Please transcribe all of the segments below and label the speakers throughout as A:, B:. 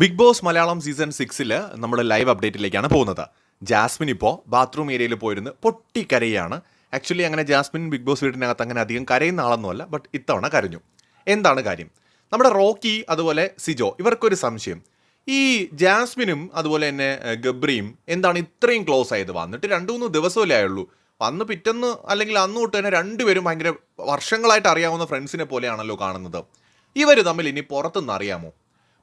A: Big boss Malayalam season സിക്സിൽ നമ്മൾ live അപ്ഡേറ്റിലേക്കാണ് പോകുന്നത്. ജാസ്മിൻ ഇപ്പോൾ ബാത്റൂം ഏരിയയിൽ പോയിരുന്ന് പൊട്ടിക്കരയാണ്. ആക്ച്വലി അങ്ങനെ ജാസ്മിൻ ബിഗ് ബോസ് വീട്ടിനകത്ത് അങ്ങനെ അധികം കരയുന്ന ആളൊന്നുമല്ല ബട്ട് ഇത്തവണ കരഞ്ഞു. എന്താണ് കാര്യം? നമ്മുടെ റോക്കി അതുപോലെ സിജോ ഇവർക്കൊരു സംശയം. ഈ ജാസ്മിനും അതുപോലെ തന്നെ ഗബ്രിയും എന്താണ് ഇത്രയും ക്ലോസ് ആയത്? വന്നിട്ട് രണ്ട് മൂന്ന് ദിവസമല്ലേ ആയുള്ളൂ. വന്ന് പിറ്റെന്ന് അല്ലെങ്കിൽ അന്ന് തൊട്ട് തന്നെ രണ്ടുപേരും ഭയങ്കര വർഷങ്ങളായിട്ട് അറിയാവുന്ന ഫ്രണ്ട്സിനെ പോലെയാണല്ലോ കാണുന്നത്. ഇവർ തമ്മിൽ ഇനി പുറത്തുനിന്ന് അറിയാമോ?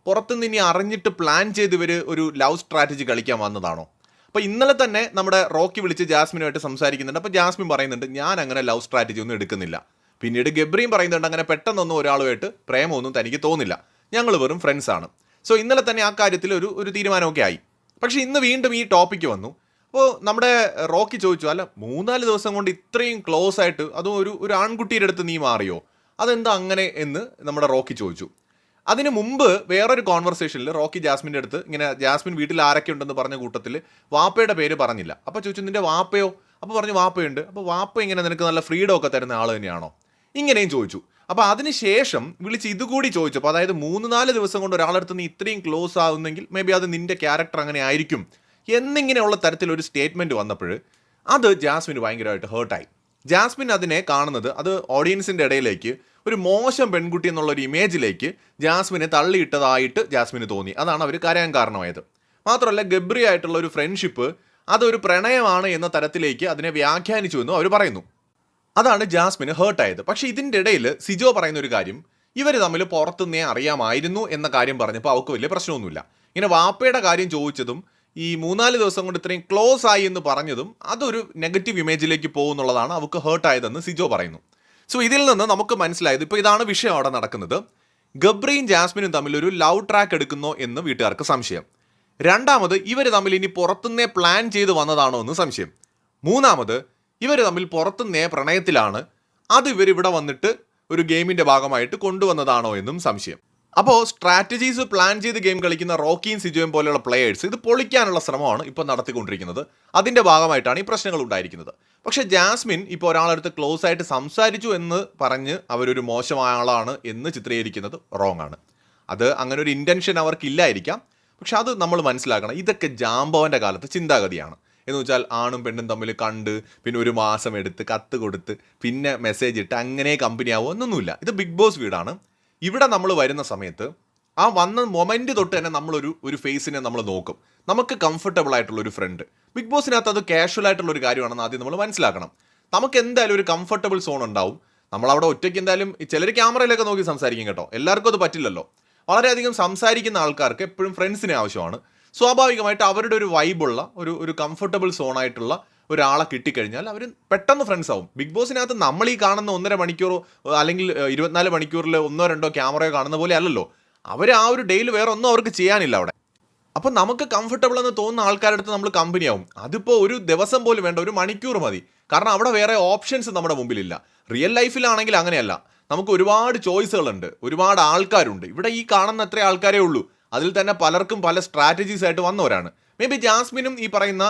A: പുറത്തുനിന്ന് ഇനി അറിഞ്ഞിട്ട് പ്ലാൻ ചെയ്ത് ഇവർ ഒരു ലവ് സ്ട്രാറ്റജി കളിക്കാൻ വന്നതാണോ? അപ്പോൾ ഇന്നലെ തന്നെ നമ്മുടെ റോക്കി വിളിച്ച് ജാസ്മിനുമായിട്ട് സംസാരിക്കുന്നുണ്ട്. അപ്പോൾ ജാസ്മിൻ പറയുന്നുണ്ട് ഞാൻ അങ്ങനെ ലവ് സ്ട്രാറ്റജി ഒന്നും എടുക്കുന്നില്ല. പിന്നീട് ഗബ്രിയും പറയുന്നുണ്ട് അങ്ങനെ പെട്ടെന്നൊന്നും ഒരാളുമായിട്ട് പ്രേമമൊന്നും തനിക്ക് തോന്നില്ല. ഞങ്ങൾ വെറും ഫ്രണ്ട്സ് ആണ്. സോ ഇന്നലെ തന്നെ ആ കാര്യത്തിൽ ഒരു ഒരു തീരുമാനമൊക്കെ ആയി. പക്ഷേ ഇന്ന് വീണ്ടും ഈ ടോപ്പിക്ക് വന്നു. അപ്പോൾ നമ്മുടെ റോക്കി ചോദിച്ചു അല്ല മൂന്നാൽ ദിവസം കൊണ്ട് ഇത്രയും ക്ലോസ് ആയിട്ട് അതും ഒരു ഒരു ആൺകുട്ടിയുടെ അടുത്ത് നീ മാറിയോ? അതെന്താ അങ്ങനെ? എന്ന് നമ്മുടെ റോക്കി ചോദിച്ചു. അതിന് മുമ്പ് വേറൊരു കോൺവെർസേഷനിൽ റോക്കി ജാസ്മിന്റെ അടുത്ത് ഇങ്ങനെ ജാസ്മിൻ വീട്ടിൽ ആരൊക്കെ ഉണ്ടെന്ന് പറഞ്ഞ കൂട്ടത്തിൽ വാപ്പയുടെ പേര് പറഞ്ഞില്ല. അപ്പോൾ ചോദിച്ചു നിന്റെ വാപ്പയോ? അപ്പോൾ പറഞ്ഞു വാപ്പയുണ്ട്. അപ്പോൾ വാപ്പ ഇങ്ങനെ നിനക്ക് നല്ല ഫ്രീഡം ഒക്കെ തരുന്ന ആൾ തന്നെയാണോ? ഇങ്ങനെയും ചോദിച്ചു. അപ്പോൾ അതിനുശേഷം വിളിച്ച് ഇതുകൂടി ചോദിച്ചു അപ്പോൾ അതായത് മൂന്ന് നാല് ദിവസം കൊണ്ട് ഒരാളടുത്ത് നീ ഇത്രയും ക്ലോസ് ആവുന്നെങ്കിൽ മേ ബി അത് നിന്റെ ക്യാരക്ടർ അങ്ങനെ ആയിരിക്കും എന്നിങ്ങനെയുള്ള തരത്തിലൊരു സ്റ്റേറ്റ്മെന്റ് വന്നപ്പോൾ അത് ജാസ്മിന് ഭയങ്കരമായിട്ട് ഹേർട്ടായി ജാസ്മിൻ അതിനെ കാണുന്നത് അത് ഓഡിയൻസിന്റെ ഇടയിലേക്ക് ഒരു മോശം പെൺകുട്ടി എന്നുള്ള ഒരു ഇമേജിലേക്ക് ജാസ്മിനെ തള്ളിയിട്ടതായിട്ട് ജാസ്മിന് തോന്നി. അതാണ് അവർ കരയാൻ കാരണമായത്. മാത്രമല്ല ഗബ്രി ആയിട്ടുള്ള ഒരു ഫ്രണ്ട്ഷിപ്പ് അതൊരു പ്രണയമാണ് എന്ന തരത്തിലേക്ക് അതിനെ വ്യാഖ്യാനിച്ചു എന്നും അവർ പറയുന്നു. അതാണ് ജാസ്മിന് ഹേർട്ടായത് പക്ഷേ ഇതിന്റെ ഇടയിൽ സിജോ പറയുന്ന ഒരു കാര്യം ഇവർ തമ്മിൽ പുറത്തുനിന്നേ അറിയാമായിരുന്നു എന്ന കാര്യം പറഞ്ഞപ്പോൾ അവർക്ക് വലിയ പ്രശ്നമൊന്നുമില്ല. ഇങ്ങനെ വാപ്പയുടെ കാര്യം ചോദിച്ചതും ഈ മൂന്നാൽ ദിവസം കൊണ്ട് ഇത്രയും ക്ലോസ് ആയി എന്ന് പറഞ്ഞതും അതൊരു നെഗറ്റീവ് ഇമേജിലേക്ക് പോകുന്നുള്ളതാണ് അവർക്ക് ഹേർട്ടായതെന്ന് സിജോ പറയുന്നു. സോ ഇതിൽ നിന്ന് നമുക്ക് മനസ്സിലായത് ഇപ്പോൾ ഇതാണ് വിഷയം അവിടെ നടക്കുന്നത്. ഗബ്രിയും ജാസ്മിനും തമ്മിൽ ഒരു ലവ് ട്രാക്ക് എടുക്കുന്നോ എന്ന് വീട്ടുകാർക്ക് സംശയം. രണ്ടാമത് ഇവർ തമ്മിൽ ഇനി പുറത്തുനിന്നേ പ്ലാൻ ചെയ്ത് വന്നതാണോ എന്ന് സംശയം. മൂന്നാമത് ഇവർ തമ്മിൽ പുറത്തുനിന്നേ പ്രണയത്തിലാണ്. അത് ഇവർ ഇവിടെ വന്നിട്ട് ഒരു ഗെയിമിന്റെ ഭാഗമായിട്ട് കൊണ്ടുവന്നതാണോ എന്നും സംശയം. അപ്പോൾ സ്ട്രാറ്റജീസ് പ്ലാൻ ചെയ്ത് ഗെയിം കളിക്കുന്ന റോക്കിയും സിജോയും പോലെയുള്ള പ്ലേയേഴ്സ് ഇത് പൊളിക്കാനുള്ള ശ്രമമാണ് ഇപ്പോൾ നടത്തിക്കൊണ്ടിരിക്കുന്നത്. അതിന്റെ ഭാഗമായിട്ടാണ് ഈ പ്രശ്നങ്ങൾ ഉണ്ടായിരിക്കുന്നത്. പക്ഷേ ജാസ്മിൻ ഇപ്പോൾ ഒരാളടുത്ത് ക്ലോസ് ആയിട്ട് സംസാരിച്ചു എന്ന് പറഞ്ഞ് അവരൊരു മോശമായ ആളാണ് എന്ന് ചിത്രീകരിക്കുന്നത് റോങ് ആണ്. അത് അങ്ങനെ ഒരു ഇന്റൻഷൻ അവർക്കില്ലായിരിക്കാം. പക്ഷെ അത് നമ്മൾ മനസ്സിലാക്കണം. ഇതൊക്കെ ജാമ്പവന്റെ കാലത്ത് ചിന്താഗതിയാണ്. എന്ന് വെച്ചാൽ ആണും പെണ്ണും തമ്മിൽ കണ്ട് പിന്നെ ഒരു മാസം എടുത്ത് കത്ത് കൊടുത്ത് പിന്നെ മെസ്സേജ് ഇട്ട് അങ്ങനെ കമ്പനി ആവുമോ എന്നൊന്നുമില്ല. ഇത് ബിഗ് ബോസ് വീടാണ്. ഇവിടെ നമ്മൾ വരുന്ന സമയത്ത് ആ വന്ന മൊമെന്റ് തൊട്ട് തന്നെ നമ്മളൊരു ഒരു ഫേസിനെ നമ്മൾ നോക്കും. നമുക്ക് കംഫർട്ടബിൾ ആയിട്ടുള്ള ഒരു ഫ്രണ്ട് ബിഗ് ബോസിനകത്ത് അത് കാഷ്വൽ ആയിട്ടുള്ള ഒരു കാര്യമാണെന്ന് ആദ്യം നമ്മൾ മനസ്സിലാക്കണം. നമുക്ക് എന്തായാലും ഒരു കംഫർട്ടബിൾ സോൺ ഉണ്ടാവും. നമ്മൾ അവിടെ ഒറ്റയ്ക്ക് എന്തായാലും ചിലർ ക്യാമറയിലൊക്കെ നോക്കി സംസാരിക്കും കേട്ടോ. എല്ലാവർക്കും അത് പറ്റില്ലല്ലോ. വളരെയധികം സംസാരിക്കുന്ന ആൾക്കാർക്ക് എപ്പോഴും ഫ്രണ്ട്സിനെ ആവശ്യമാണ്. സ്വാഭാവികമായിട്ട് അവരുടെ ഒരു വൈബുള്ള ഒരു ഒരു കംഫർട്ടബിൾ സോണായിട്ടുള്ള ഒരാളെ കിട്ടിക്കഴിഞ്ഞാൽ അവർ പെട്ടെന്ന് ഫ്രണ്ട്സ് ആവും. ബിഗ് ബോസിനകത്ത് നമ്മൾ ഈ കാണുന്ന ഒന്നര മണിക്കൂറോ അല്ലെങ്കിൽ ഇരുപത്തിനാല് മണിക്കൂറിൽ ഒന്നോ രണ്ടോ ക്യാമറയോ കാണുന്ന പോലെ അല്ലല്ലോ. അവർ ആ ഒരു ഡേയിൽ വേറെ ഒന്നും അവർക്ക് ചെയ്യാനില്ല അവിടെ. അപ്പോൾ നമുക്ക് കംഫർട്ടബിൾ എന്ന് തോന്നുന്ന ആൾക്കാരുടെ അടുത്ത് നമ്മൾ കമ്പനി ആവും. അതിപ്പോൾ ഒരു ദിവസം പോലും വേണ്ട ഒരു മണിക്കൂർ മതി. കാരണം അവിടെ വേറെ ഓപ്ഷൻസ് നമ്മുടെ മുമ്പിലില്ല. റിയൽ ലൈഫിലാണെങ്കിൽ അങ്ങനെയല്ല. നമുക്ക് ഒരുപാട് ചോയ്സുകളുണ്ട് ഒരുപാട് ആൾക്കാരുണ്ട്. ഇവിടെ ഈ കാണുന്ന അത്രേ ആൾക്കാരേ ഉള്ളൂ. അതിൽ തന്നെ പലർക്കും പല സ്ട്രാറ്റജീസ് ആയിട്ട് വന്നവരാണ്. മേ ബി ജാസ്മിനും ഈ പറയുന്ന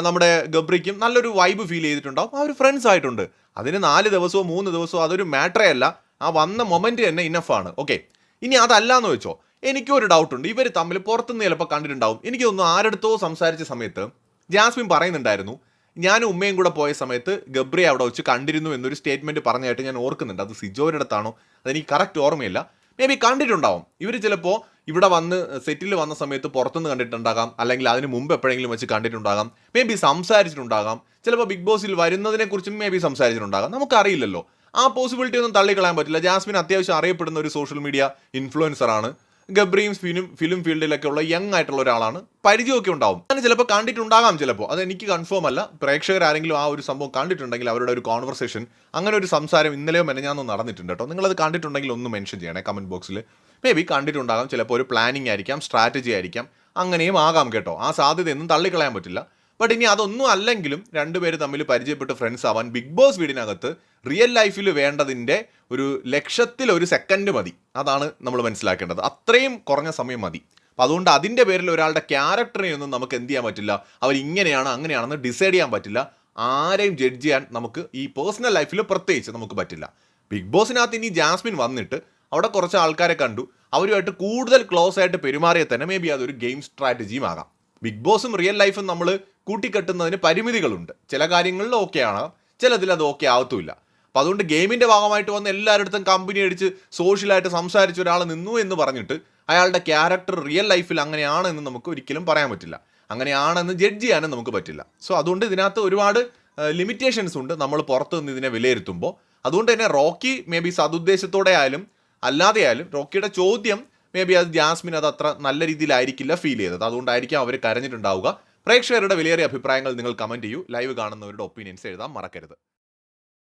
A: നമ്മുടെ ഗബ്രിക്കും നല്ലൊരു വൈബ് ഫീൽ ചെയ്തിട്ടുണ്ടാവും. അവർ ഫ്രണ്ട്സ് ആയിട്ടുണ്ട്. അതിന് നാല് ദിവസമോ മൂന്ന് ദിവസമോ അതൊരു മാറ്ററേ അല്ല. ആ വന്ന മൊമെന്റ് തന്നെ ഇനഫാണ് ഓക്കെ ഇനി അതല്ല എന്ന് വെച്ചോ. എനിക്കും ഒരു ഡൗട്ട് ഉണ്ട്. ഇവർ തമ്മിൽ പുറത്തുനിന്ന് ചിലപ്പോൾ കണ്ടിട്ടുണ്ടാവും. എനിക്ക് തോന്നുന്നു ആരടുത്തോ സംസാരിച്ച സമയത്ത് ജാസ്മിൻ പറയുന്നുണ്ടായിരുന്നു ഞാൻ ഉമ്മയും കൂടെ പോയ സമയത്ത് ഗബ്രി അവിടെ വെച്ച് കണ്ടിരുന്നു എന്നൊരു സ്റ്റേറ്റ്മെന്റ് പറഞ്ഞായിട്ട് ഞാൻ ഓർക്കുന്നുണ്ട്. അത് സിജോയുടെ അടുത്താണോ? അതെനിക്ക് കറക്റ്റ് ഓർമ്മയില്ല. മേ ബി കണ്ടിട്ടുണ്ടാവും. ഇവർ ചിലപ്പോൾ ഇവിടെ വന്ന് സെറ്റിൽ വന്ന സമയത്ത് പുറത്തുനിന്ന് കണ്ടിട്ടുണ്ടാകാം. അല്ലെങ്കിൽ അതിന് മുമ്പ് എപ്പോഴെങ്കിലും വെച്ച് കണ്ടിട്ടുണ്ടാകാം. മേ ബി സംസാരിച്ചിട്ടുണ്ടാകാം ചിലപ്പോൾ ബിഗ് ബോസിൽ വരുന്നതിനെക്കുറിച്ചും മേ ബി സംസാരിച്ചിട്ടുണ്ടാകാം. നമുക്കറിയില്ലല്ലോ. ആ പോസിബിലിറ്റി ഒന്നും തള്ളിക്കളയാൻ പറ്റില്ല. ജാസ്മിൻ അത്യാവശ്യം അറിയപ്പെടുന്ന ഒരു സോഷ്യൽ മീഡിയ ഇൻഫ്ലുവൻസർ ആണ്. ഗബ്രിയും ഫിലിം ഫിലിം ഫീൽഡിലൊക്കെ ഉള്ള യങ് ആയിട്ടുള്ള ഒരാളാണ്. പരിചയമൊക്കെ ഉണ്ടാവും. അങ്ങനെ ചിലപ്പോൾ കണ്ടിട്ടുണ്ടാകാം ചിലപ്പോൾ അത് എനിക്ക് കൺഫേം അല്ല. പ്രേക്ഷകർ ആരെങ്കിലും ആ ഒരു സംഭവം കണ്ടിട്ടുണ്ടെങ്കിൽ അവരുടെ ഒരു കോൺവെർസേഷൻ അങ്ങനെ ഒരു സംസാരം ഇന്നലെയോ മെനഞ്ഞാന്നും നടന്നിട്ടുണ്ട് കേട്ടോ. നിങ്ങളത് കണ്ടിട്ടുണ്ടെങ്കിൽ ഒന്ന് മെൻഷൻ ചെയ്യണേ കമന്റ് ബോക്സിൽ മേ ബി കണ്ടിട്ടുണ്ടാകാം. ചിലപ്പോൾ ഒരു പ്ലാനിങ് ആയിരിക്കാം സ്ട്രാറ്റജി ആയിരിക്കാം. അങ്ങനെയും ആകാം കേട്ടോ. ആ സാധ്യതയൊന്നും തള്ളിക്കളയാൻ പറ്റില്ല. ബട്ട് ഇനി അതൊന്നും അല്ലെങ്കിലും രണ്ടുപേര് തമ്മിൽ പരിചയപ്പെട്ട് ഫ്രണ്ട്സ് ആവാൻ ബിഗ് ബോസ് വീടിനകത്ത് റിയൽ ലൈഫിൽ വേണ്ടതിന്റെ ഒരു ലക്ഷത്തിൽ ഒരു സെക്കൻഡ് മതി. അതാണ് നമ്മൾ മനസ്സിലാക്കേണ്ടത്. അത്രയും കുറഞ്ഞ സമയം മതി. അപ്പം അതുകൊണ്ട് അതിന്റെ പേരിൽ ഒരാളുടെ ക്യാരക്ടറിനെ ഒന്നും നമുക്ക് എന്ത് ചെയ്യാൻ പറ്റില്ല. അവർ ഇങ്ങനെയാണ് അങ്ങനെയാണെന്ന് ഡിസൈഡ് ചെയ്യാൻ പറ്റില്ല. ആരെയും ജഡ്ജ് ചെയ്യാൻ നമുക്ക് ഈ പേഴ്സണൽ ലൈഫിൽ പ്രത്യേകിച്ച് നമുക്ക് പറ്റില്ല. ബിഗ് ബോസിനകത്ത് ഇനി ജാസ്മിൻ വന്നിട്ട് അവിടെ കുറച്ച് ആൾക്കാരെ കണ്ടു. അവരുമായിട്ട് കൂടുതൽ ക്ലോസ് ആയിട്ട് പെരുമാറിയ തന്നെ മേ ബി അതൊരു ഗെയിം സ്ട്രാറ്റജിയും ആകാം. ബിഗ് ബോസും റിയൽ ലൈഫും നമ്മൾ കൂട്ടിക്കെട്ടുന്നതിന് പരിമിതികളുണ്ട്. ചില കാര്യങ്ങളിൽ ഓക്കെ ആണ് ചിലതിൽ അത് ഓക്കെ ആവത്തുമില്ല. അപ്പം അതുകൊണ്ട് ഗെയിമിന്റെ ഭാഗമായിട്ട് വന്ന് എല്ലാവരുടെ കമ്പനി അടിച്ച് സോഷ്യലായിട്ട് സംസാരിച്ച് ഒരാൾ നിന്നു എന്ന് പറഞ്ഞിട്ട് അയാളുടെ ക്യാരക്ടർ റിയൽ ലൈഫിൽ അങ്ങനെയാണ് എന്ന് നമുക്ക് ഒരിക്കലും പറയാൻ പറ്റില്ല. അങ്ങനെയാണെന്ന് ജഡ്ജ് ചെയ്യാനും നമുക്ക് പറ്റില്ല. സോ അതുകൊണ്ട് ഇതിനകത്ത് ഒരുപാട് ലിമിറ്റേഷൻസ് ഉണ്ട് നമ്മൾ പുറത്തു നിന്ന് ഇതിനെ വിലയിരുത്തുമ്പോൾ. അതുകൊണ്ട് തന്നെ റോക്കി മേ ബി സതുദ്ദേശത്തോടെ ആയാലും അല്ലാതെ ആയാലും റോക്കിയുടെ ചോദ്യം മേ ബി അത് ജാസ്മിൻ അത് അത്ര നല്ല രീതിയിലായിരിക്കില്ല ഫീൽ ചെയ്തത്. അതുകൊണ്ടായിരിക്കും അവർ കരഞ്ഞിട്ടുണ്ടാവുക. പ്രേക്ഷകരുടെ വിലയേറിയ അഭിപ്രായങ്ങൾ നിങ്ങൾ കമന്റ് ചെയ്യൂ. ലൈവ് കാണുന്നവരുടെ ഒപ്പീനിയൻസ് എഴുതാൻ മറക്കരുത്.